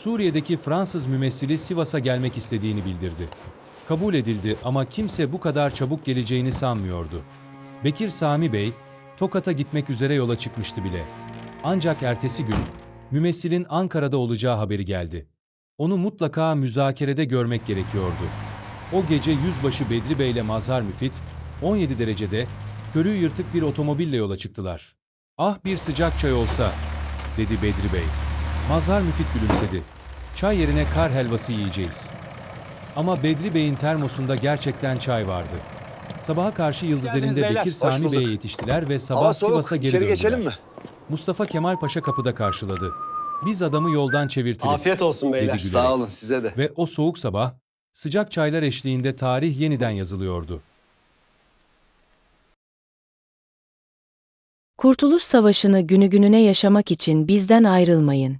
Suriye'deki Fransız mümessili Sivas'a gelmek istediğini bildirdi. Kabul edildi ama kimse bu kadar çabuk geleceğini sanmıyordu. Bekir Sami Bey, Tokat'a gitmek üzere yola çıkmıştı bile. Ancak ertesi gün, mümessilin Ankara'da olacağı haberi geldi. Onu mutlaka müzakerede görmek gerekiyordu. O gece yüzbaşı Bedri Bey ile Mazhar Müfit, 17 derecede, körüğü yırtık bir otomobille yola çıktılar. Ah bir sıcak çay olsa, dedi Bedri Bey. Mazhar Müfit gülümsedi. Çay yerine kar helvası yiyeceğiz. Ama Bedri Bey'in termosunda gerçekten çay vardı. Sabaha karşı geldiniz beyler. Bekir Hoş Sami bulduk. Bey'e yetiştiler ve sabah Hava soğuk. Sivas'a geri İçeri döndüler. geçelim mi? Mustafa Kemal Paşa kapıda karşıladı. Biz adamı yoldan çevirtiriz. Afiyet olsun beyler. dedi gülerek. Sağ olun size de. Ve o soğuk sabah, sıcak çaylar eşliğinde tarih yeniden yazılıyordu. Kurtuluş Savaşı'nı günü gününe yaşamak için bizden ayrılmayın.